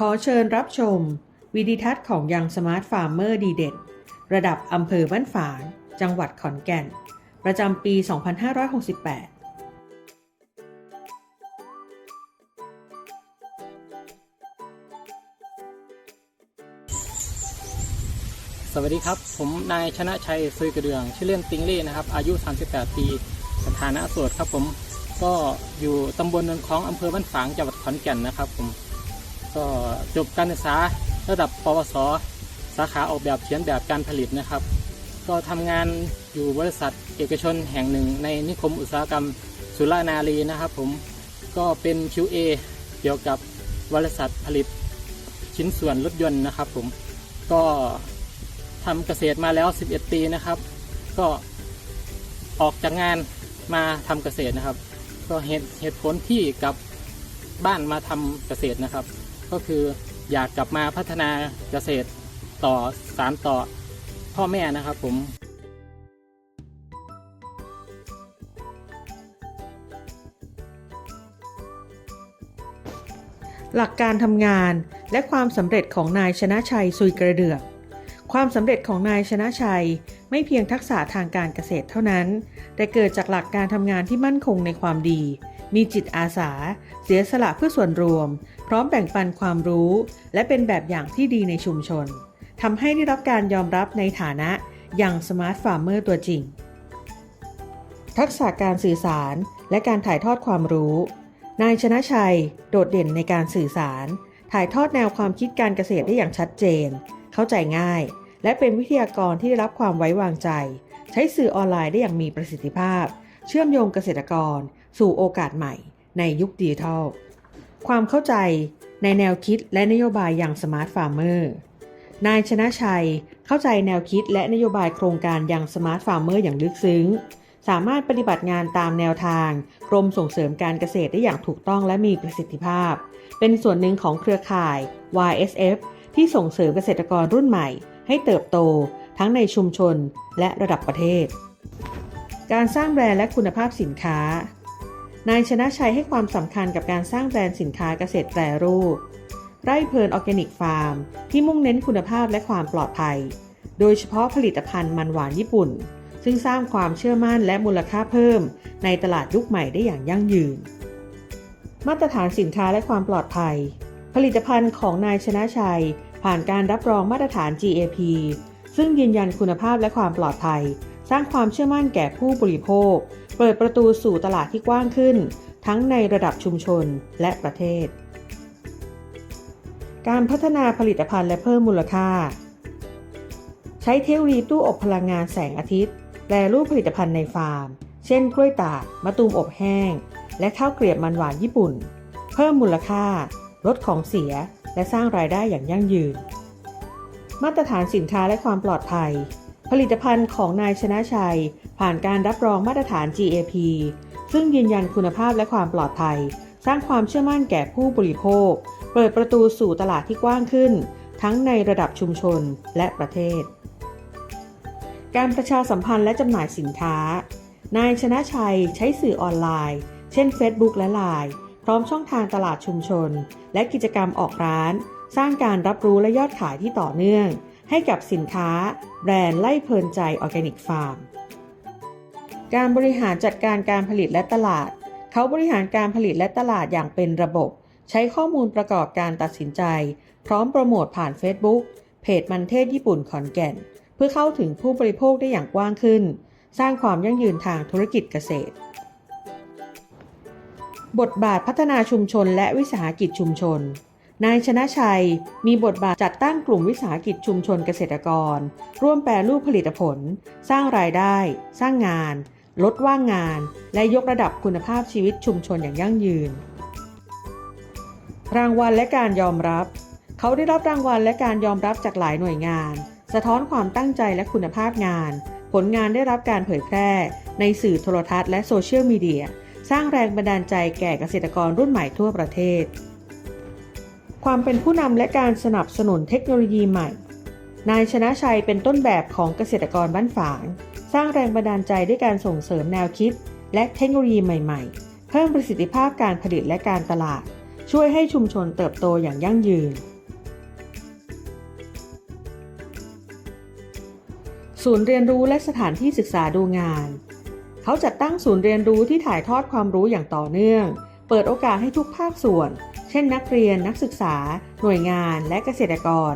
ขอเชิญรับชม วิดีทัศน์ของยังสมาร์ทฟาร์มเมอร์ดีเด่นระดับอำเภอบ้านฝาง จังหวัดขอนแก่น ประจำปี 2568สวัสดีครับ ผมนายชนะชัยซุยกระเดือง ชื่อเล่นติงเล่นะครับ อายุ 38 ปี สถานะโสดครับผม ก็อยู่ตำบลนนคลองอำเภอบ้านฝาง จังหวัดขอนแก่นนะครับผม ก็จบการศึกษาระดับปวส สาขาออกแบบเขียนแบบการผลิตนะครับ ก็ทำงานอยู่บริษัทเอกชนแห่งหนึ่ง ในนิคมอุตสาหกรรมสุรานารีนะครับ ผมก็เป็น QA เกี่ยวกับบริษัทผลิตชิ้นส่วนรถยนต์นะครับ ผมก็ทำเกษตรมาแล้ว 11 ปีนะครับ ก็ออกจากงานมาทำเกษตรนะครับ ก็เหตุเหตุผลที่กลับบ้านมาทำเกษตรนะครับ ก็คืออยากกลับมาพัฒนาเกษตรต่อสารต่อพ่อแม่นะครับผมหลักการทำงานและความสำเร็จของนายชนะชัยซุยกระเดือก ความสำเร็จของนายชนะชัยไม่เพียงทักษะทางการเกษตรเท่านั้น แต่เกิดจากหลักการทำงานที่มั่นคงในความดี มีจิตอาสา เสียสละเพื่อส่วนรวม พร้อมแบ่งปันความรู้ และเป็นแบบอย่างที่ดีในชุมชนทำให้ได้รับการยอมรับในฐานะอย่างสมาร์ทฟาร์มเมอร์ตัวจริง ทักษะการสื่อสารและการถ่ายทอดความรู้ นายชนะชัย โดดเด่นในการสื่อสาร ถ่ายทอดแนวความคิดการเกษตรได้อย่างชัดเจน เข้าใจง่าย และเป็นวิทยากรที่ได้รับความไว้วางใจ ใช้สื่อออนไลน์ได้อย่างมีประสิทธิภาพ เชื่อมโยงเกษตรกร สู่โอกาสใหม่ในยุคดิจิทัล ความเข้าใจในแนวคิดและนโยบายอย่างสมาร์ทฟาร์มเมอร์นายชนะชัยเข้าใจแนวคิดและนโยบายโครงการอยังสมาร์ทฟาร์มเมอร์อย่างลึกซึ้ง สามารถปฏิบัติงานตามแนวทาง กรมส่งเสริมการเกษตรได้อย่างถูกต้องและมีประสิทธิภาพ เป็นส่วนหนึ่งของเครือข่าย YSF ที่ส่งเสริมเกษตรกรรุ่นใหม่ ให้เติบโตทั้งในชุมชนและระดับประเทศ การสร้างแบรนด์และคุณภาพสินค้า นายชนะชัยให้ความสำคัญกับการสร้างแบรนด์สินค้าเกษตรแปรรูป ไร่เพลินออร์แกนิกฟาร์ม ที่มุ่งเน้นคุณภาพและความปลอดภัย โดยเฉพาะผลิตภัณฑ์มันหวานญี่ปุ่น ซึ่งสร้างความเชื่อมั่นและมูลค่าเพิ่ม ในตลาดยุคใหม่ได้อย่างยั่งยืน มาตรฐานสินค้าและความปลอดภัย ผลิตภัณฑ์ของนายชนะชัย ผ่านการรับรองมาตรฐาน GAP ซึ่งยืนยันคุณภาพและความปลอดภัย สร้างความเชื่อมั่นแก่ผู้บริโภค เปิดประตูสู่ตลาดที่กว้างขึ้น ทั้งในระดับชุมชนและประเทศ การพัฒนาผลิตภัณฑ์และเพิ่มมูลค่า ใช้เทคโนโลยีตู้อบพลังงานแสงอาทิตย์ แปรรูปผลิตภัณฑ์ในฟาร์ม เช่น กล้วยตากมะตูมอบแห้ง และข้าวเกลียบมันหวานญี่ปุ่น เพิ่มมูลค่า ลดของเสีย และสร้างรายได้อย่างยั่งยืน มาตรฐานสินค้าและความปลอดภัย ผลิตภัณฑ์ของนายชนะชัย ผ่านการรับรองมาตรฐาน GAP ซึ่งยืนยันคุณภาพและความปลอดภัย สร้างความเชื่อมั่นแก่ผู้บริโภค เปิดประตูสู่ตลาดที่กว้างขึ้น ทั้งในระดับชุมชนและประเทศ การประชาสัมพันธ์และจำหน่ายสินค้า นายชนะชัยใช้สื่อออนไลน์ เช่น Facebook และ Line พร้อมช่องทางตลาดชุมชน และกิจกรรมออกร้าน สร้างการรับรู้และยอดขายที่ต่อเนื่อง ให้กับสินค้า แบรนด์ไล่เพลินใจออร์แกนิกฟาร์ม การบริหารจัดการการผลิตและตลาด เขาบริหารการผลิตและตลาดอย่างเป็นระบบ ใช้ข้อมูลประกอบการตัดสินใจ พร้อมโปรโมทผ่าน Facebook เพจมันเทศญี่ปุ่นขอนแก่น เพื่อเข้าถึงผู้บริโภคได้อย่างกว้างขึ้น สร้างความยั่งยืนทางธุรกิจเกษตร บทบาทพัฒนาชุมชนและวิสาหกิจชุมชน นายชนะชัยมีบทบาทจัดตั้งกลุ่มวิสาหกิจชุมชนเกษตรกร ร่วมแปรรูปผลิตผล สร้างรายได้ สร้างงาน ลดว่างงาน และยกระดับคุณภาพชีวิตชุมชนอย่างยั่งยืน รางวัลและการยอมรับ เขาได้รับรางวัลและการยอมรับจากหลายหน่วยงาน สะท้อนความตั้งใจและคุณภาพงาน ผลงานได้รับการเผยแพร่ ในสื่อโทรทัศน์และโซเชียลมีเดียสร้างแรงบันดาลใจแก่เกษตรกรรุ่นใหม่ทั่วประเทศ ความเป็นผู้นำและการสนับสนุนเทคโนโลยีใหม่ นายชนะชัยเป็นต้นแบบของเกษตรกรบ้านฝาง สร้างแรงบันดาลใจด้วยการส่งเสริมแนวคิด และเทคโนโลยีใหม่ ๆ เพิ่มประสิทธิภาพการผลิตและการตลาด ช่วยให้ชุมชนเติบโตอย่างยั่งยืน ศูนย์เรียนรู้และสถานที่ศึกษาดูงาน เขาจัดตั้งศูนย์เรียนรู้ที่ถ่ายทอดความรู้อย่างต่อเนื่อง เปิดโอกาสให้ทุกภาคส่วน ช่นนักเรียนนักศึกษา หน่วยงานและเกษตรกร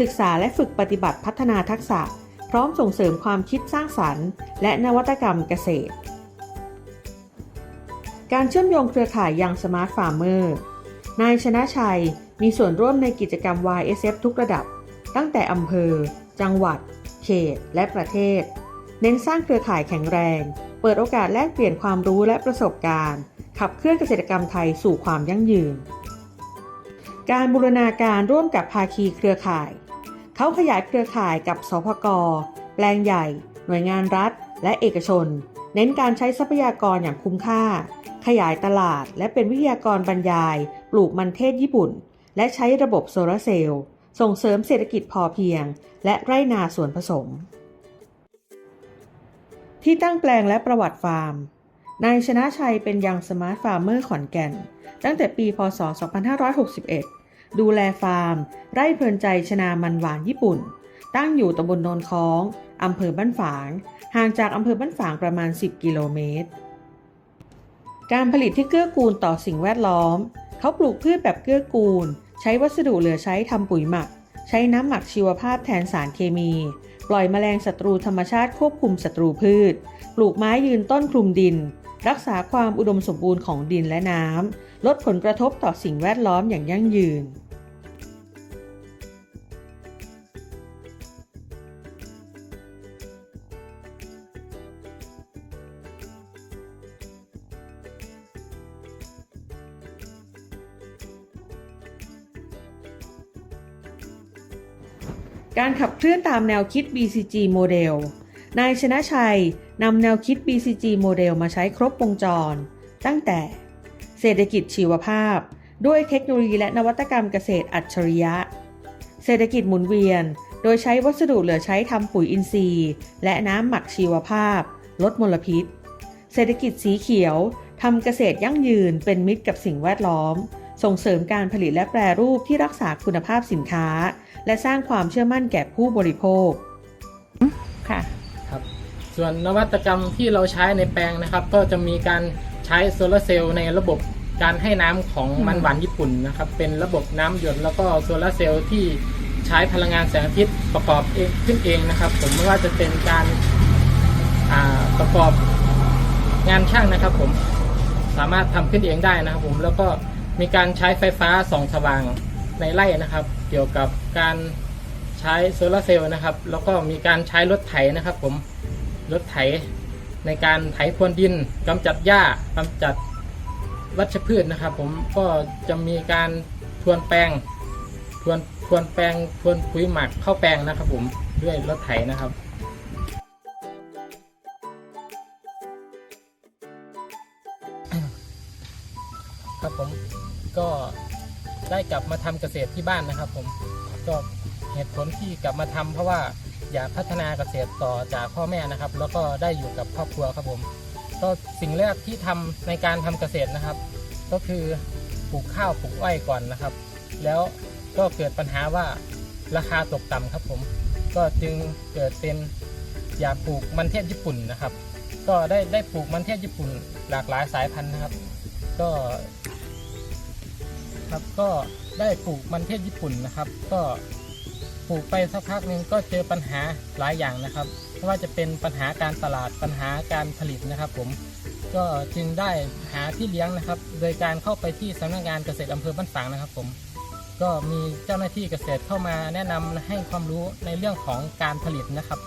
ศึกษาและฝึกปฏิบัติพัฒนาทักษะ พร้อมส่งเสริมความคิดสร้างสรรค์ และนวัตกรรมเกษตร การเชื่อมโยงเครือข่ายยังสมาร์ทฟาร์มเมอร์นายชนะชัยมีส่วนร่วมในกิจกรรม YSF ทุกระดับ ตั้งแต่อำเภอ จังหวัด เขต และประเทศ เน้นสร้างเครือข่ายแข็งแรง เปิดโอกาสแลกเปลี่ยนความรู้และประสบการณ์ ขับเคลื่อนเกษตรกรรมไทยสู่ความยั่งยืน การบูรณาการร่วมกับภาคีเครือข่าย เขาขยายเครือข่ายกับสพก แปลงใหญ่ หน่วยงานรัฐ และเอกชน เน้นการใช้ทรัพยากรอย่างคุ้มค่า ขยายตลาด และเป็นวิทยากรบรรยาย ปลูกมันเทศญี่ปุ่น และใช้ระบบโซลาร์เซลล์ ส่งเสริมเศรษฐกิจพอเพียง และไร่นาสวนผสม ที่ตั้งแปลงและประวัติฟาร์ม นายชนะชัยเป็นยังสมาร์ทฟาร์มเมอร์ขอนแก่น ตั้งแต่ปี พศ 2561 ดูแลฟาร์ม ไร่เพลินใจชนามันหวานญี่ปุ่น ตั้งอยู่ตำบลโนนค้องอำเภอบ้านฝาง ห่างจากอำเภอบ้านฝางประมาณ 10 กิโลเมตร การผลิตที่เกื้อกูลต่อสิ่งแวดล้อม เขาปลูกพืชแบบเกื้อกูล ใช้วัสดุเหลือใช้ทำปุ๋ยหมัก ใช้น้ำหมักชีวภาพแทนสารเคมี ปล่อยแมลงศัตรูธรรมชาติควบคุมศัตรูพืช ปลูกไม้ยืนต้นคลุมดิน รักษาความอุดมสมบูรณ์ของดินและน้ำ ลดผลกระทบต่อสิ่งแวดล้อมอย่างยั่งยืน การขับเคลื่อนตามแนวคิด BCG โมเดล นายชนะชัยนำแนวคิด BCG โมเดลมาใช้ครบวงจร ตั้งแต่ เศรษฐกิจชีวภาพ ด้วยเทคโนโลยีและนวัตกรรมเกษตรอัจฉริยะ เศรษฐกิจหมุนเวียน โดยใช้วัสดุเหลือใช้ทำปุ๋ยอินทรีย์ และน้ำหมักชีวภาพ ลดมลพิษ เศรษฐกิจสีเขียวทำเกษตรยั่งยืนเป็นมิตรกับสิ่งแวดล้อม ส่งเสริมการผลิตและแปรรูปที่รักษาคุณภาพสินค้า และสร้างความเชื่อมั่นแก่ผู้บริโภคค่ะ ส่วนนวัตกรรมที่เราใช้ในแปลงนะครับ ก็จะมีการใช้โซลาร์เซลล์ในระบบการให้น้ำของมันหวานญี่ปุ่นนะครับ เป็นระบบน้ำหยดแล้วก็โซลาร์เซลล์ที่ใช้พลังงานแสงอาทิตย์ประกอบเองขึ้นเองนะครับ ผมไม่ว่าจะเป็นการอ่าประกอบงานช่างนะครับ ผมสามารถทำขึ้นเองได้นะครับ ผมแล้วก็มีการใช้ไฟฟ้าส่องสว่างในไร่นะครับ เกี่ยวกับการใช้โซลาร์เซลล์นะครับ แล้วก็มีการใช้รถไถนะครับ ผม รถไถในการไถพรวนดินกำจัดหญ้ากำจัดวัชพืชนะครับ ผมก็จะมีการทวนแปลงทวนทวนแปลงทวนปุ๋ยหมักเข้าแปลงนะครับ ผมด้วยรถไถนะครับครับผมก็ได้กลับมาทำเกษตรที่บ้านนะครับ ผมก็เหตุผลที่กลับมาทำเพราะว่า อยากพัฒนาเกษตรต่อจากพ่อแม่นะครับ แล้วก็ได้อยู่กับครอบครัวครับผมก็สิ่งแรกที่ทำในการทำเกษตรนะครับ ก็คือปลูกข้าวปลูกอ้อยก่อนนะครับ แล้วก็เกิดปัญหาว่าราคาตกต่ำครับผม ก็จึงเกิดเป็นอยากปลูกมันเทศญี่ปุ่นนะครับ ก็ได้ได้ปลูกมันเทศญี่ปุ่น หลากหลายสายพันธุ์นะครับ ก็ครับก็ได้ปลูกมันเทศญี่ปุ่นนะครับ ก็ ปลูกไปสักพักหนึ่งก็เจอปัญหาหลายอย่างนะครับไม่ว่าจะเป็นปัญหาการตลาดปัญหาการผลิตนะครับ ผมก็จึงได้หาที่เลี้ยงนะครับ โดยการเข้าไปที่สำนักงานเกษตรอำเภอบ้านฝางนะครับ ผม ก็มีเจ้าหน้าที่เกษตรเข้ามาแนะนำให้ความรู้ในเรื่องของการผลิตนะครับ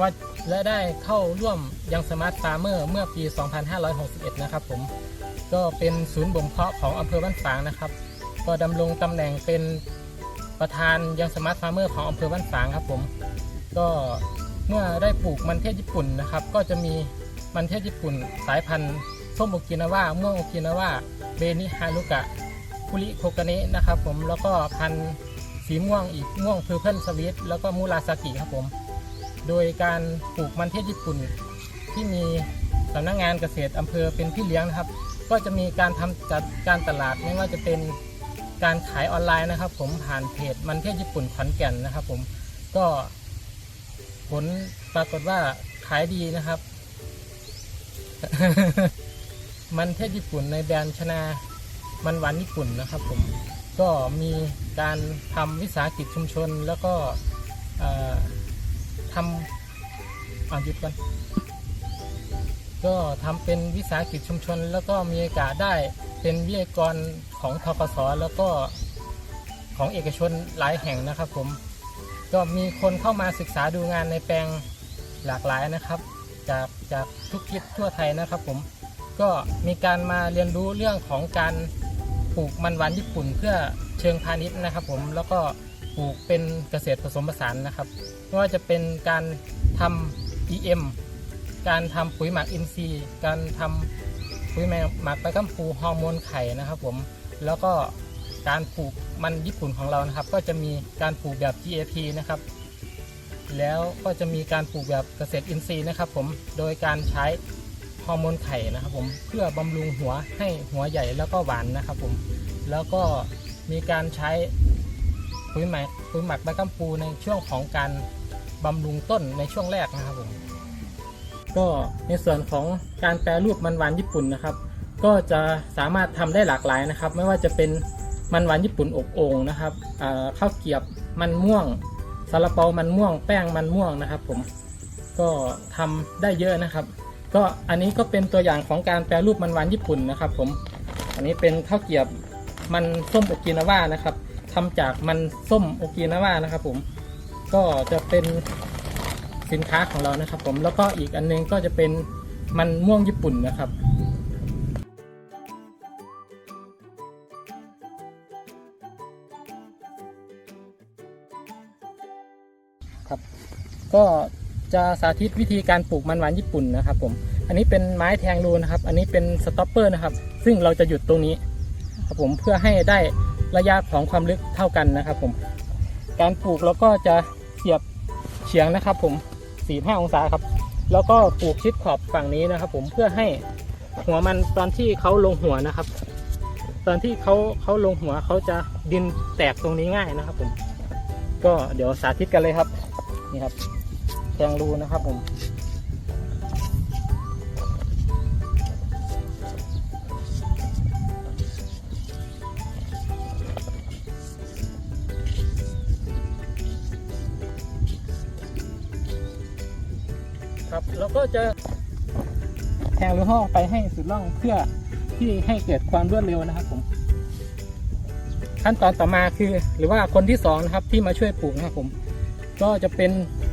ว่าและได้เข้าร่วมยังสมาร์ทฟาร์มเมอร์เมื่อปี 2561 นะครับ ผมก็เป็นศูนย์บ่มเพาะของอำเภอบ้านฝางนะครับ ก็ดำรงตำแหน่งเป็น ประธานยังสมาร์ทฟาร์มเมอร์ของอำเภอบ้านฝางครับผมก็เมื่อได้ปลูกมันเทศญี่ปุ่นนะครับ ก็จะมีมันเทศญี่ปุ่น สายพันธุ์ส้มโอกินาวาม่วงโอกินาวาเบนิฮารุกะคุริโคกาเนะนะครับผมแล้วก็พันธุ์สีม่วงอีกม่วงเพอร์เพิลสวิตแล้วก็มูราซากิครับผม โดยการปลูกมันเทศญี่ปุ่น ที่มีสำนักงานเกษตรอำเภอเป็นพี่เลี้ยงนะครับ ก็จะมีการทำจัดการตลาดไม่ว่าจะเป็น การขายออนไลน์นะครับ ผมผ่านเพจมันเทศญี่ปุ่นขอนแก่นนะครับ ผมก็ผลปรากฏว่าขายดีนะครับ มันเทศญี่ปุ่นในแบรนด์ชนามันหวานญี่ปุ่นนะครับ ผมก็มีการทำวิสาหกิจชุมชน แล้วก็เอ่อทำอ่าหยุดกัน ก็ทำเป็นวิสาหกิจชุมชน แล้วก็มีโอกาสได้เป็นวิทยากรของทกสแล้วก็ของเอกชนหลายแห่งนะครับผมก็มีคนเข้ามาศึกษาดูงานในแปลงหลากหลายนะครับ จากจากทุกทิศทั่วไทยนะครับผมก็มีการมาเรียนรู้เรื่องของการปลูกมันหวานญี่ปุ่นเพื่อเชิงพาณิชย์นะครับผมแล้วก็ปลูกเป็นเกษตรผสมผสานนะครับไม่ว่าจะเป็นการทำ EM การทำปุ๋ยหมักอินทรีย์ การทำปุ๋ยหมักไปกัมปูฮอร์โมนไข่นะครับผมแล้วก็การปลูกมันญี่ปุ่นของเรานะครับ ก็จะมีการปลูกแบบ GAP นะครับ แล้วก็จะมีการปลูกแบบเกษตรอินทรีย์นะครับ ผมโดยการใช้ฮอร์โมนไข่นะครับ ผมเพื่อบำรุงหัวให้หัวใหญ่แล้วก็หวานนะครับ ผมแล้วก็มีการใช้ปุ๋ยหมักปุ๋ยหมักใบกัมปูในช่วงของการบำรุงต้นในช่วงแรกนะครับผม ก็ในส่วนของการแปรรูปมันหวานญี่ปุ่นนะครับ ก็จะสามารถทำได้หลากหลายนะครับ ไม่ว่าจะเป็นมันหวานญี่ปุ่นอบโอ่งนะครับข้าวเกรียบมันม่วงซาลาเปามันม่วง แป้งมันม่วงนะครับ ผมก็ทำได้เยอะนะครับ ก็อันนี้ก็เป็นตัวอย่างของการแปรรูปมันหวานญี่ปุ่นนะครับ ผม อันนี้เป็นข้าวเกรียบมันส้มโอกินาว่านะครับทำจากมันส้มโอกินาว่านะครับ ผมก็จะเป็น สินค้าของเรานะครับ ผมแล้วก็อีกอันนึงก็จะเป็นมันม่วงญี่ปุ่นนะครับครับก็จะสาธิตวิธีการปลูกมันหวานญี่ปุ่นนะครับผม อันนี้เป็นไม้แทงรูนะครับ อันนี้เป็นสต็อปเปอร์นะครับ ซึ่งเราจะหยุดตรงนี้ครับผมเพื่อให้ได้ระยะของความลึกเท่ากันนะครับผม การปลูกเราก็จะเสียบเฉียงนะครับผม 45 องศาครับ แล้วก็ปลูกชิดขอบฝั่งนี้นะครับ ผมเพื่อให้หัวมันตอนที่เขาลงหัวนะครับ ตอนที่เขาเขาลงหัวเขาจะดินแตกตรงนี้ง่ายนะครับ ผม ก็เดี๋ยวสาธิตกันเลยครับ นี่ครับแทงรูนะครับผม ก็จะแทงรูห้องไปให้สุดล่องเพื่อที่ให้เกิดความรวดเร็วนะครับผมขั้นตอนต่อมาคือ หรือว่าคนที่สองนะครับที่มาช่วยปลูกนะครับผม ก็จะเป็น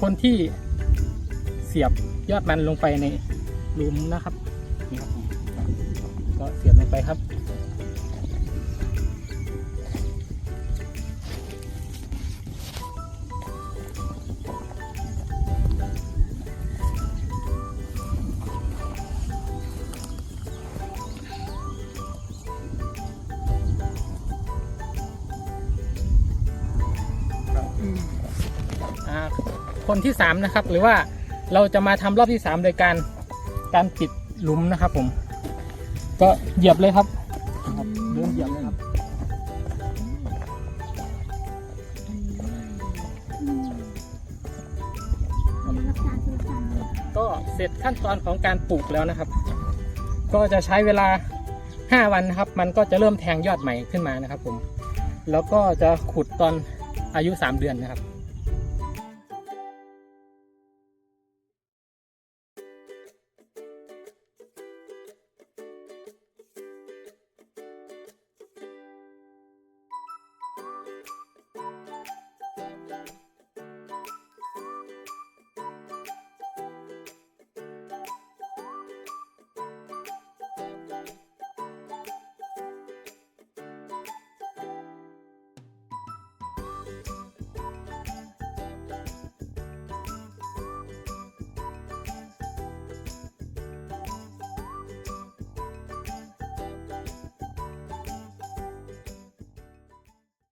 คนที่เสียบยอดมันลงไปในหลุมนะครับนี่ครับผมก็เสียบลงไปครับ คนที่สามนะครับ หรือว่าเราจะมาทำรอบที่สามโดยการการปิดหลุมนะครับ ผม ก็เหยียบเลยครับครับเริ่มเหยียบเลยครับก็เสร็จขั้นตอนของการปลูกแล้วนะครับ ก็จะใช้เวลา 5 วันนะครับ มันก็จะเริ่มแทงยอดใหม่ขึ้นมานะครับ ผม แล้วก็จะขุดตอนอายุ 3 เดือนนะครับ